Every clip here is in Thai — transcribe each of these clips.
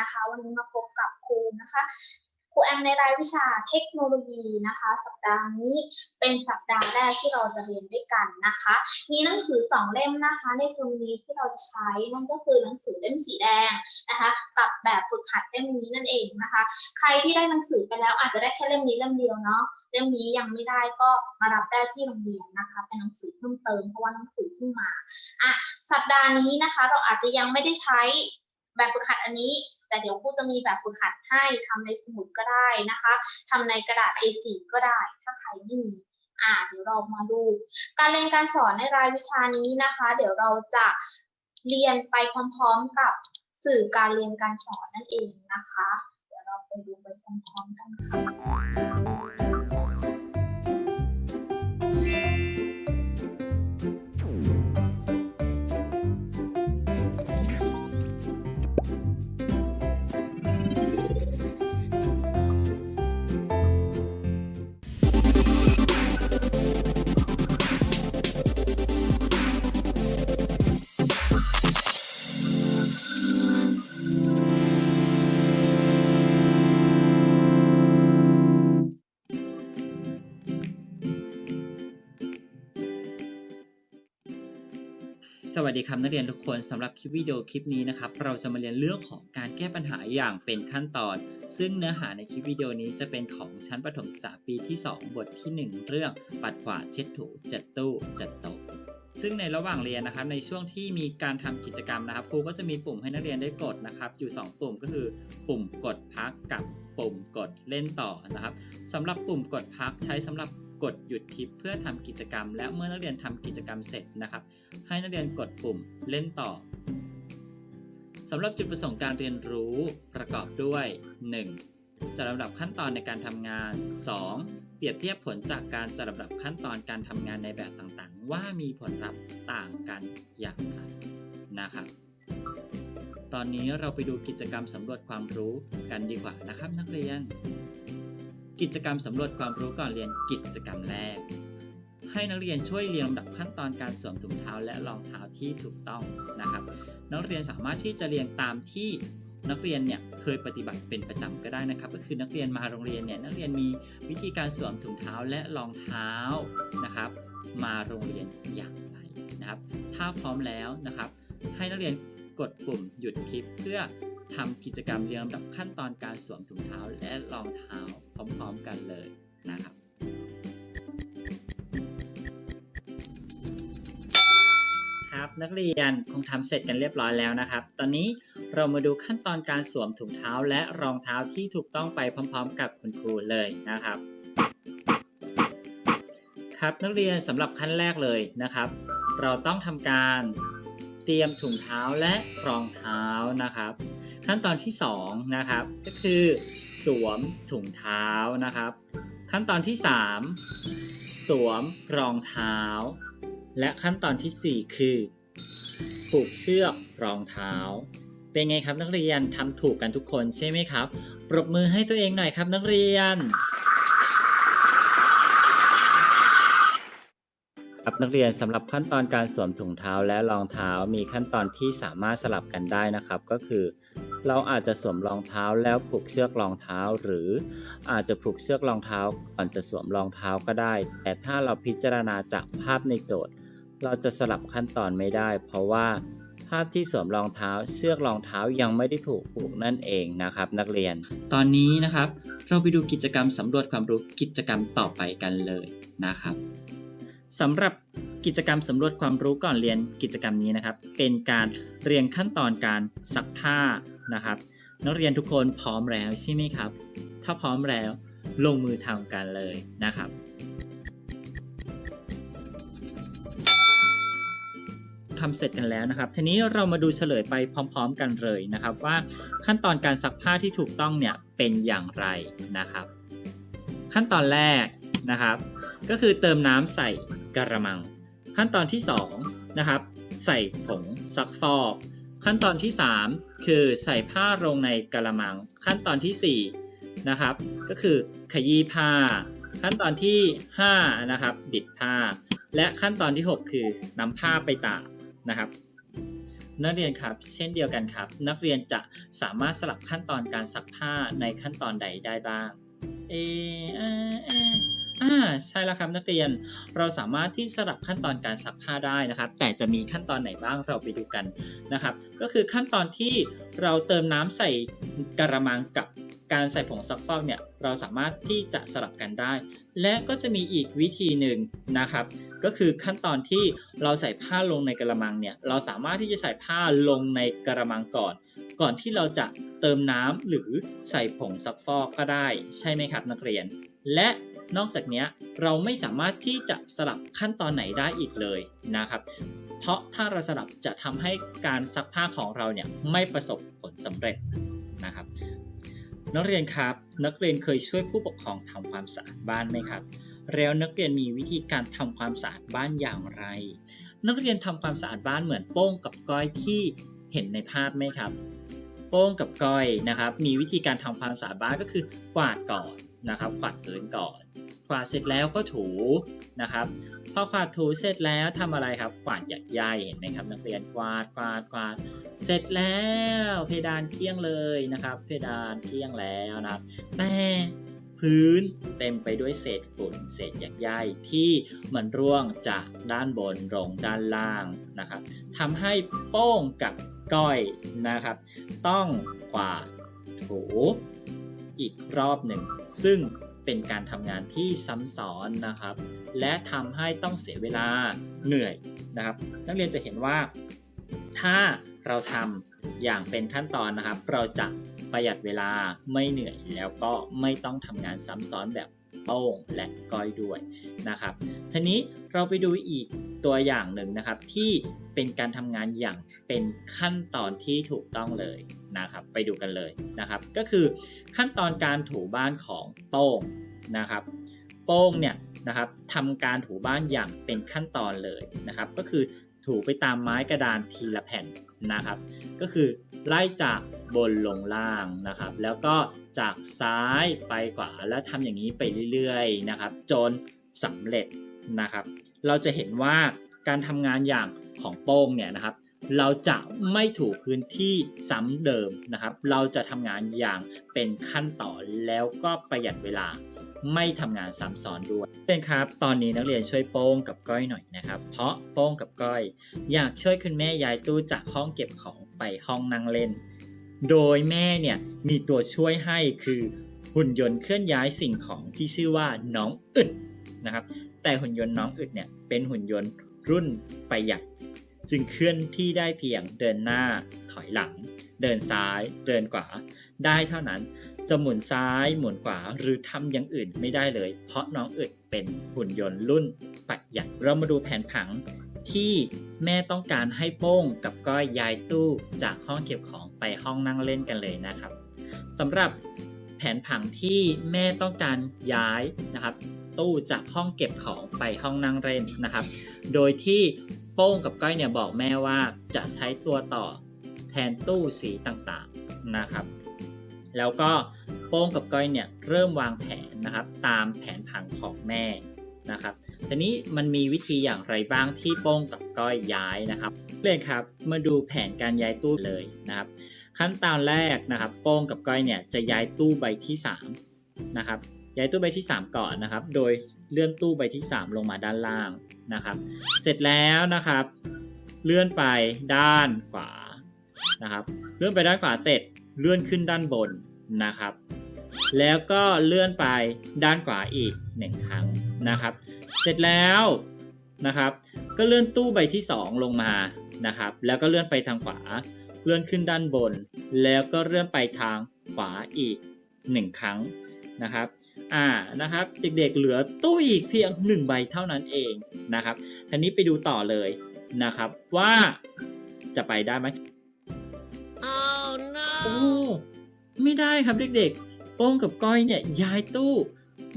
นะคะ วันนี้มาพบกับครูนะคะครูแอมในรายวิชาเทคโนโลยีนะคะ สัปดาห์นี้เป็นสัปดาห์แรกที่เราจะเรียนด้วยกันนะคะ มีหนังสือสองเล่มนะคะ ในเทอมนี้ที่เราจะใช้นั่นก็คือหนังสือเล่มสีแดงนะคะกับแบบฝึกหัดเล่มนี้นั่นเองนะคะ ใครที่ได้หนังสือไปแล้วอาจจะได้แค่เล่มนี้เล่มเดียวเนาะเล่มนี้ยังไม่ได้ก็มารับได้ที่โรงเรียนนะคะ เป็นหนังสือเพิ่มเติมเพราะว่าหนังสือเพิ่งมาอะสัปดาห์นี้นะคะ เราอาจจะยังไม่ได้ใช้ แบบฝึกหัดอันนี้ แต่เดี๋ยวครูจะมีแบบฝึกหัดให้ทำในสมุดก็ได้นะคะทำในกระดาษ A4 ก็ได้ ถ้าใครไม่มีอ่าเดี๋ยวเรามาดู การเรียนการสอนในรายวิชานี้นะคะ เดี๋ยวเราจะเรียนไปพร้อมๆกับสื่อการเรียนการสอนนั่นเองนะคะ เดี๋ยวเราไปดูไปพร้อมๆกันค่ะ สวัสดีครับนักเรียนทุกคนสำหรับคลิปวิดีโอคลิปนี้นะครับเราจะมาเรียนเรื่องของการแก้ปัญหาอย่างเป็นขั้นตอน ซึ่งเนื้อหาในคลิปวิดีโอนี้จะเป็นของชั้นประถมศึกษาปีที่ 2 บทที่ 1 เรื่องปัดขวาเช็ดถูจัดตู้จัดโต๊ะซึ่งในระหว่างเรียนนะครับในช่วงที่มีการทำกิจกรรมนะครับครูก็จะมีปุ่มให้นักเรียนได้กดนะครับอยู่ 2 ปุ่มก็คือปุ่มกดพักกับปุ่มกดเล่นต่อนะครับสำหรับปุ่มกดพักใช้สำหรับ กดหยุดคลิปเพื่อทำกิจกรรม และเมื่อนักเรียนทำกิจกรรมเสร็จนะครับ ให้นักเรียนกดปุ่มเล่นต่อสำหรับจุดประสงค์การเรียนรู้ประกอบด้วย 1. จัดลำดับขั้นตอนในการทำงาน 2. เปรียบเทียบผลจากการจัดลำดับขั้นตอนการทำงานในแบบต่างๆ ว่ามีผลลัพธ์ต่างกันอย่างไรนะครับ ตอนนี้เราไปดูกิจกรรมสำรวจความรู้กันดีกว่านะครับนักเรียน กิจกรรมสำรวจความรู้ก่อนเรียนกิจกรรมแรก ให้นักเรียนช่วยเรียงลำดับขั้นตอนการสวมถุงเท้าและรองเท้าที่ถูกต้องนะครับ นักเรียนสามารถที่จะเรียงตามที่นักเรียนเนี่ยเคยปฏิบัติเป็นประจำก็ได้นะครับ ก็คือนักเรียนมาโรงเรียนเนี่ยนักเรียนมีวิธีการสวมถุงเท้าและรองเท้านะครับ มาโรงเรียนอย่างไรนะครับ ถ้าพร้อมแล้วนะครับ ให้นักเรียนกดปุ่มหยุดคลิปเพื่อทำกิจกรรมเรียงลำดับขั้นตอนการสวมถุงเท้าและรองเท้า พร้อมๆกันเลยนะครับครับนักเรียนคงทำเสร็จกันเรียบร้อยแล้วนะครับ ตอนนี้เรามาดูขั้นตอนการสวมถุงเท้าและรองเท้าที่ถูกต้องไปพร้อม ๆ กับคุณครูเลยนะครับ ครับนักเรียนสำหรับขั้นแรกเลยนะครับ เราต้องทำการเตรียมถุงเท้าและรองเท้านะครับ ขั้นตอนที่2นะครับก็คือ วมถุงเท้านะครับ ขั้นตอนที่ 3 สวมรองเท้า และขั้นตอนทีสี่ 4 คือผูกเชือกรองเท้า เป็นไงครับนักเรียนทำถูกกันทุกคนใช่ไหมครับ ปรบมือให้ตัวเองหน่อยครับนักเรียน ครับนักเรียนสำหรับขั้นตอนการสวมถุงเท้าและรองเท้ามีขั้นตอนที่สามารถสลับกันได้นะครับ ก็คือ เราอาจจะสวมรองเท้าแล้วผูกเชือกรองเท้า หรืออาจจะผูกเชือกรองเท้าก่อนจะสวมรองเท้าก็ได้ แต่ถ้าเราพิจารณาจากภาพในโจทย์ เราจะสลับขั้นตอนไม่ได้ เพราะว่าภาพที่สวมรองเท้าเชือกรองเท้ายังไม่ได้ถูกผูกนั่นเองนะครับ นักเรียน ตอนนี้นะครับ เราไปดูกิจกรรมสำรวจความรู้กิจกรรมต่อไปกันเลยนะครับสำหรับกิจกรรมสำรวจความรู้ก่อนเรียนกิจกรรมนี้นะครับ เป็นการเรียนขั้นตอนการซักผ้า นะครับ นักเรียนทุกคนพร้อมแล้วใช่ไหมครับ ถ้าพร้อมแล้วลงมือทำกันเลยนะครับทำเสร็จกันแล้วนะครับ ทีนี้เรามาดูเฉลยไปพร้อม ๆ กันเลยนะครับ ว่าขั้นตอนการซักผ้าที่ถูกต้องเนี่ยเป็นอย่างไรนะครับ ขั้นตอนแรกนะครับ ก็คือเติมน้ำใส่กระมัง ขั้นตอนที่2นะครับใส่ผงซักฟอก ขั้นตอนที่ 3 คือใส่ผ้าลงในกระมัง ขั้นตอนที่4นะครับก็คือขยี้ผ้า ขั้นตอนที่5นะครับบิดผ้า และขั้นตอนที่ 6 คือนำผ้าไปตากนะครับนักเรียนครับ เช่นเดียวกันครับ นักเรียนจะสามารถสลับขั้นตอนการซักผ้าในขั้นตอนใดได้บ้าง เอ ออ่าอ่าอ่าใช่แล้วครับนักเรียน เราสามารถที่สลับขั้นตอนการซักผ้าได้นะครับ แต่จะมีขั้นตอนไหนบ้างเราไปดูกันนะครับ ก็คือขั้นตอนที่เราเติมน้ำใส่กระมังกับการใส่ผงซักฟอกเนี่ยเราสามารถที่จะสลับกันได้ และก็จะมีอีกวิธีหนึ่งนะครับ ก็คือขั้นตอนที่เราใส่ผ้าลงในกระมังเนี่ยเราสามารถที่จะใส่ผ้าลงในกระมังก่อน ก่อนที่เราจะเติมน้ำหรือใส่ผงซักฟอกก็ได้ ใช่ไหมครับนักเรียน และ นอกจากนี้เราไม่สามารถที่จะสลับขั้นตอนไหนได้อีกเลยนะครับ เพราะถ้าเราสลับจะทำให้การซักผ้าของเราเนี่ยไม่ประสบผลสำเร็จนะครับ นักเรียนครับ นักเรียนเคยช่วยผู้ปกครองทำความสะอาดบ้านไหมครับแล้วนักเรียนมีวิธีการทำความสะอาดบ้านอย่างไร นักเรียนทำความสะอาดบ้านเหมือนโป้งกับก้อยที่เห็นในภาพไหมครับ โป้งกับก้อยนะครับ มีวิธีการทำความสะอาดบ้านก็คือกวาดก่อนนะครับกวาดพื้นก่อนกวาดเสร็จแล้วก็ถูนะครับพอกวาดถูเสร็จแล้วทำอะไรครับกวาดหยักใยเห็นไหมครับ นักเรียนกวาดกวาดกวาดเสร็จแล้ว เพดานเที่ยงเลยนะครับ เพดานเที่ยงแล้วนะครับแต่พื้นเต็มไปด้วยเศษฝุ่น เศษหยักใยที่มันร่วงจากด้านบนลงด้านล่างนะครับทำให้โป้งกับ ก้อยนะครับ ต้องกวาดถูอีกรอบหนึ่ง ซึ่งเป็นการทำงานที่ซ้ำซ้อนนะครับ และทำให้ต้องเสียเวลาเหนื่อยนะครับ นักเรียนจะเห็นว่าถ้าเราทำอย่างเป็นขั้นตอนนะครับ เราจะประหยัดเวลาไม่เหนื่อยแล้วก็ไม่ต้องทำงานซ้ำซ้อนแบบ โป้งและก้อยด้วยนะครับทีนี้เราไปดูอีกตัวอย่างหนึ่งนะครับที่เป็นการทำงานอย่างเป็นขั้นตอนที่ถูกต้องเลยนะครับ ไปดูกันเลยนะครับ ก็คือขั้นตอนการถูบ้านของโป้งนะครับ โป้งเนี่ยนะครับทำการถูบ้านอย่างเป็นขั้นตอนเลยนะครับ ก็คือ ถูไปตามไม้กระดานทีละแผ่นนะครับ ก็คือไล่จากบนลงล่างนะครับ แล้วก็จากซ้ายไปขวาแล้วทำอย่างนี้ไปเรื่อยๆนะครับ จนสำเร็จนะครับ เราจะเห็นว่าการทำงานอย่างของโป้งเนี่ยนะครับ เราจะไม่ถูพื้นที่ซ้ำเดิมนะครับ เราจะทำงานอย่างเป็นขั้นตอนแล้วก็ประหยัดเวลา ไม่ทำงานซ้ำซ้อนด้วยเป็นครับ ตอนนี้นักเรียนช่วยโป้งกับก้อยหน่อยนะครับ เพราะโป้งกับก้อย อยากช่วยคุณแม่ย้ายตู้จากห้องเก็บของไปห้องนั่งเล่น โดยแม่เนี่ยมีตัวช่วยให้คือหุ่นยนต์เคลื่อนย้ายสิ่งของที่ชื่อว่าน้องอึดนะครับ แต่หุ่นยนต์น้องอึดเนี่ยเป็นหุ่นยนต์รุ่นประหยัดจึงเคลื่อนที่ได้เพียงเดินหน้าถอยหลัง เดินซ้าย เดินขวาได้เท่านั้น จะหมุนซ้ายหมุนขวาหรือทำอย่างอื่นไม่ได้เลย เพราะน้องอึดเป็นหุ่นยนต์รุ่นประหยัดเรามาดูแผนผังที่แม่ต้องการให้โป้งกับก้อยย้ายตู้จากห้องเก็บของไปห้องนั่งเล่นกันเลยนะครับสำหรับแผนผังที่แม่ต้องการย้ายนะครับ ตู้จากห้องเก็บของไปห้องนั่งเล่นนะครับ โดยที่โป้งกับก้อยเนี่ยบอกแม่ว่าจะใช้ตัวต่อแทนตู้สีต่างๆนะครับ แล้วก็โป้งกับก้อยเนี่ยเริ่มวางแผนนะครับตามแผนผังของแม่นะครับทีนี้มันมีวิธีอย่างไรบ้างที่โป้งกับก้อยย้ายนะครับเรียนครับมาดูแผนการย้ายตู้เลยนะครับ ขั้นตอนแรกนะครับโป้งกับก้อยเนี่ยจะย้ายตู้ใบที่3นะครับย้ายตู้ใบที่ 3 ก่อนนะครับ โดยเลื่อนตู้ใบที่ 3 ลงมาด้านล่างนะครับ เสร็จแล้วนะครับ เลื่อนไปด้านขวานะครับ เลื่อนไปด้านขวาเสร็จ เลื่อนขึ้นด้านบนนะครับ แล้วก็เลื่อนไปด้านขวาอีกหนึ่งครั้งนะครับ เสร็จแล้วนะครับ ก็เลื่อนตู้ใบที่ 2 ลงมานะครับ แล้วก็เลื่อนไปทางขวา เลื่อนขึ้นด้านบน แล้วก็เลื่อนไปทางขวาอีก 1 ครั้งนะครับ อ่า นะครับ เด็กๆ เหลือตู้อีกเพียง 1 ใบเท่านั้นเองนะครับทีนี้ไปดูต่อเลยนะครับว่าจะไปได้ไหม โอ้ไม่ได้ครับเด็กๆโป้งกับก้อยเนี่ยย้ายตู้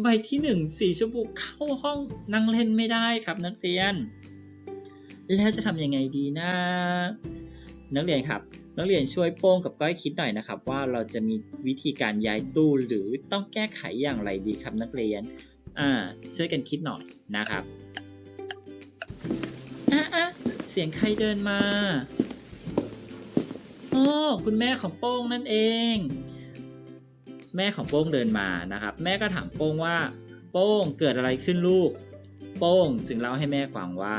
ใบที่หนึ่งสีชมพูเข้าห้องนั่งเล่นไม่ได้ครับนักเรียน แล้วจะทำยังไงดีนะ นักเรียนครับ นักเรียนช่วยโป้งกับก้อยคิดหน่อยนะครับ ว่าเราจะมีวิธีการย้ายตู้หรือต้องแก้ไขอย่างไรดีครับนักเรียนอ่าช่วยกันคิดหน่อยนะครับอะเสียงใครเดินมา คุณแม่ของโป้งนั่นเอง แม่ของโป้งเดินมานะครับ แม่ก็ถามโป้งว่า โป้งเกิดอะไรขึ้นลูก โป้งจึงเล่าให้แม่ฟังว่า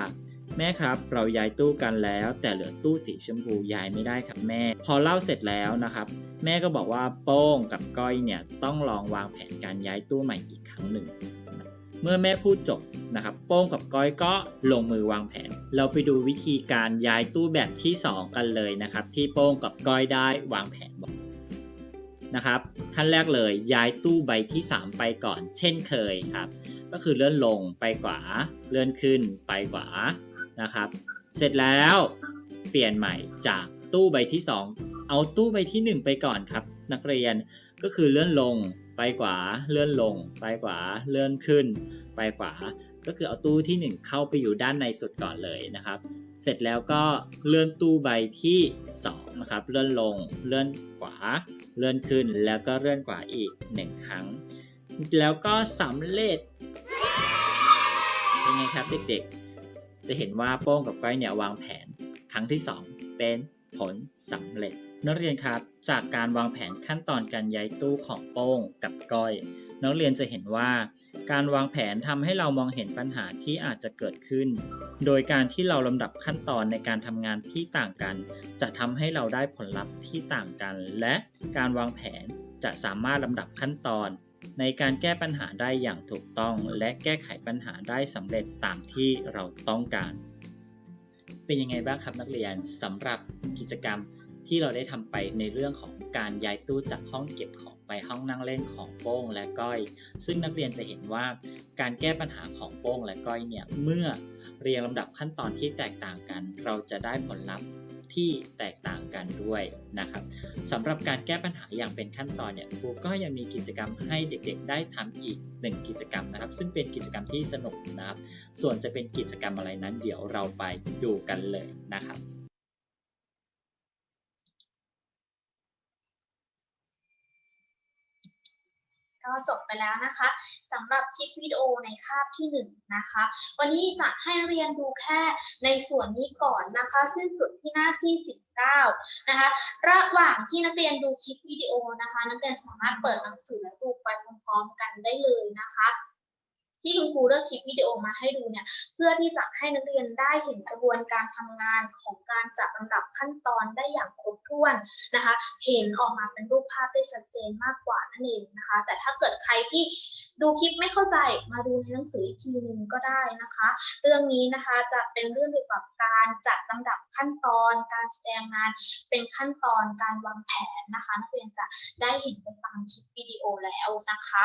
แม่ครับ เราย้ายตู้กันแล้ว แต่เหลือตู้สีชมพูย้ายไม่ได้ครับแม่ พอเล่าเสร็จแล้วนะครับ แม่ก็บอกว่าโป้งกับก้อยเนี่ยต้องลองวางแผนการย้ายตู้ใหม่อีกครั้งหนึ่ง เมื่อแม่พูดจบนะครับโป้งกับก้อยก็ลงมือวางแผน เราไปดูวิธีการย้ายตู้แบบที่ 2 กันเลยนะครับ ที่โป้งกับก้อยได้วางแผนบอกนะครับขั้นแรกเลยย้ายตู้ใบที่ 3 ไปก่อน เช่นเคยครับ ก็คือเลื่อนลงไปขวาเลื่อนขึ้นไปขวานะครับ เสร็จแล้วเปลี่ยนใหม่จากตู้ใบที่ 2 เอาตู้ใบที่ 1 ไปก่อนครับ นักเรียนก็คือเลื่อนลง ไปขวาเลื่อนลง ไปขวาเลื่อนขึ้น ไปขวา ก็คือเอาตู้ที่ 1 เข้าไปอยู่ด้านในสุดก่อนเลยนะครับ เสร็จแล้วก็เลื่อนตู้ใบที่2นะครับเลื่อนลง เลื่อนขวา เลื่อนขึ้นแล้วก็เลื่อนขวาอีก 1 ครั้ง แล้วก็สำเร็จเป็นไงครับเด็กๆ จะเห็นว่าโป้งกับก้อยเนี่ยวางแผนครั้งที่ 2 เป็นผลสำเร็จ นักเรียนครับจากการวางแผนขั้นตอนการย้ายตู้ของโป้งกับก้อย นักเรียนจะเห็นว่า การวางแผนทำให้เรามองเห็นปัญหาที่อาจจะเกิดขึ้น โดยการที่เราลำดับขั้นตอนในการทำงานที่ต่างกัน จะทำให้เราได้ผลลัพธ์ที่ต่างกัน และการวางแผนจะสามารถลำดับขั้นตอน ในการแก้ปัญหาได้อย่างถูกต้อง และแก้ไขปัญหาได้สำเร็จตามที่เราต้องการ เป็นยังไงบ้างครับนักเรียนสำหรับกิจกรรม ที่เราได้ทำไปในเรื่องของการย้ายตู้จากห้องเก็บของไปห้องนั่งเล่นของโป้งและก้อย ซึ่งนักเรียนจะเห็นว่าการแก้ปัญหาของโป้งและก้อยเนี่ยเมื่อเรียงลำดับขั้นตอนที่แตกต่างกัน เราจะได้ผลลัพธ์ที่แตกต่างกันด้วยนะครับสำหรับการแก้ปัญหาอย่างเป็นขั้นตอนเนี่ยครูก็ยังมีกิจกรรมให้เด็กๆ ได้ทำอีกหนึ่งกิจกรรมนะครับ ซึ่งเป็นกิจกรรมที่สนุกนะครับ ส่วนจะเป็นกิจกรรมอะไรนั้นเดี๋ยวเราไปดูกันเลยนะครับ ก็จบไปแล้วนะคะสำหรับคลิปวิดีโอในคาบที่หนึ่งนะคะ วันนี้จะให้นักเรียนดูแค่ในส่วนนี้ก่อนนะคะ สิ้นสุดที่หน้าที่ 19 นะคะ ระหว่างที่นักเรียนดูคลิปวิดีโอนะคะ นักเรียนสามารถเปิดหนังสือและดูไปพร้อมๆกันได้เลยนะคะ ที่คุณครูเลือกคลิปวิดีโอมาให้ดูเนี่ยเพื่อที่จะให้นักเรียนได้เห็นกระบวนการทำงานของการจัดลำดับขั้นตอนได้อย่างครบถ้วนนะคะ เห็นออกมาเป็นรูปภาพได้ชัดเจนมากกว่านั่นเองนะคะ แต่ถ้าเกิดใครที่ ดูคลิปไม่เข้าใจมาดูในหนังสืออีกทีหนึ่งก็ได้นะคะ เรื่องนี้นะคะจะเป็นเรื่องเกี่ยวกับการจัดลำดับขั้นตอน การแสดงงานเป็นขั้นตอนการวางแผนนะคะนักเรียนจะได้เห็นไปตามคลิปวิดีโอแล้วนะคะ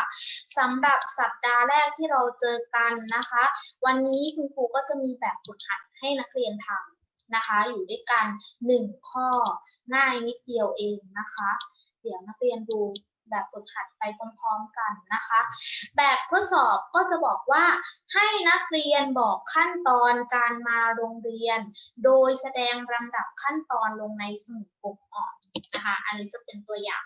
สำหรับสัปดาห์แรกที่เราเจอกันนะคะ วันนี้คุณครูก็จะมีแบบฝึกหัดให้นักเรียนทำนะคะอยู่ด้วยกันหนึ่งข้อง่ายนิดเดียวเองนะคะ เดี๋ยวนักเรียนดู แบบฝึกหัดไปพร้อมๆกันนะคะ แบบทดสอบก็จะบอกว่าให้นักเรียนบอกขั้นตอนการมาโรงเรียน โดยแสดงลำดับขั้นตอนลงในสมุดปกอ่อนนะคะ อันนี้จะเป็นตัวอย่าง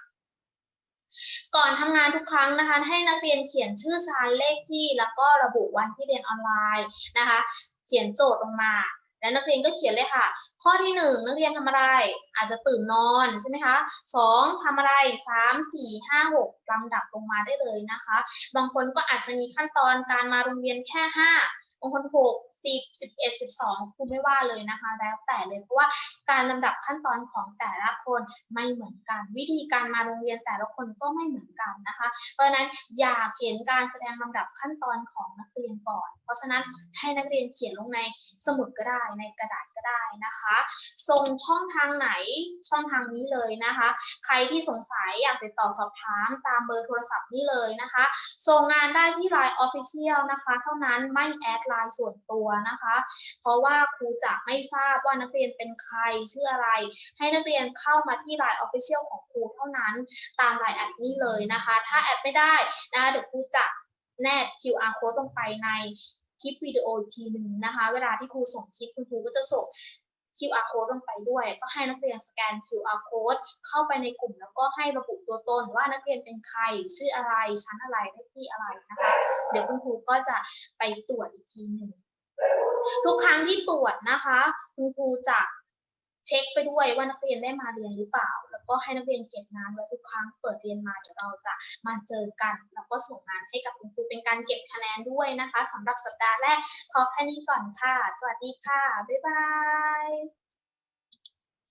ก่อนทำงานทุกครั้งนะคะ ให้นักเรียนเขียนชื่อชั้นเลขที่ แล้วก็ระบุวันที่เรียนออนไลน์นะคะ เขียนโจทย์ลงมา แล้วนักเรียนก็เขียนเลยค่ะ ข้อที่หนึ่งนักเรียนทำอะไร อาจจะตื่นนอนใช่ไหมคะสองทำอะไรสามสี่ห้าหกลำดับลงมาได้เลยนะคะ บางคนก็อาจจะมีขั้นตอนการมาโรงเรียนแค่ห้าบางคนหก สิบสิบเอ็ดสิบสองครูไม่ว่าเลยนะคะ แล้วแต่เลยเพราะว่าการลำดับขั้นตอนของแต่ละคนไม่เหมือนกัน วิธีการมาโรงเรียนแต่ละคนก็ไม่เหมือนกันนะคะ เพราะฉะนั้นอยากเห็นการแสดงลำดับขั้นตอนของนักเรียนก่อน เพราะฉะนั้นให้นักเรียนเขียนลงในสมุดก็ได้ในกระดาษก็ได้นะคะส่งช่องทางไหนช่องทางนี้เลยนะคะ ใครที่สงสัยอยากติดต่อสอบถามตามเบอร์โทรศัพท์นี่เลยนะคะ ส่งงานได้ที่ Line Official นะคะ เท่านั้นไม่แอดไลน์ส่วนตัวนะคะ เพราะว่าครูจะไม่ทราบว่านักเรียนเป็นใครชื่ออะไร ให้นักเรียนเข้ามาที่ Line Official ของครูเท่านั้นตาม Line แอดนี้เลยนะคะ ถ้าแอดไม่ได้นะคะเดี๋ยวครูจะแนบ QR code ลงไปในคลิปวิดีโออีกทีหนึ่งนะคะ เวลาที่ครูส่งคลิปคุณครูก็จะส่ง QR code ลงไปด้วย ก็ให้นักเรียนสแกน QR code เข้าไปในกลุ่ม แล้วก็ให้ระบุตัวตนว่านักเรียนเป็นใคร ชื่ออะไร ชั้นอะไรเลขที่อะไรนะคะ เดี๋ยวคุณครูก็จะไปตรวจอีกทีหนึ่ง ทุกครั้งที่ตรวจนะคะ คุณครูจะเช็คไปด้วยว่านักเรียนได้มาเรียนหรือเปล่า แล้วก็ให้นักเรียนเก็บงานไว้ทุกครั้งเปิดเรียนมาเดี๋ยวเราจะมาเจอกัน แล้วก็ส่งงานให้กับคุณครูเป็นการเก็บคะแนนด้วยนะคะสำหรับสัปดาห์แรกขอแค่นี้ก่อนค่ะ สวัสดีค่ะ บ๊ายบาย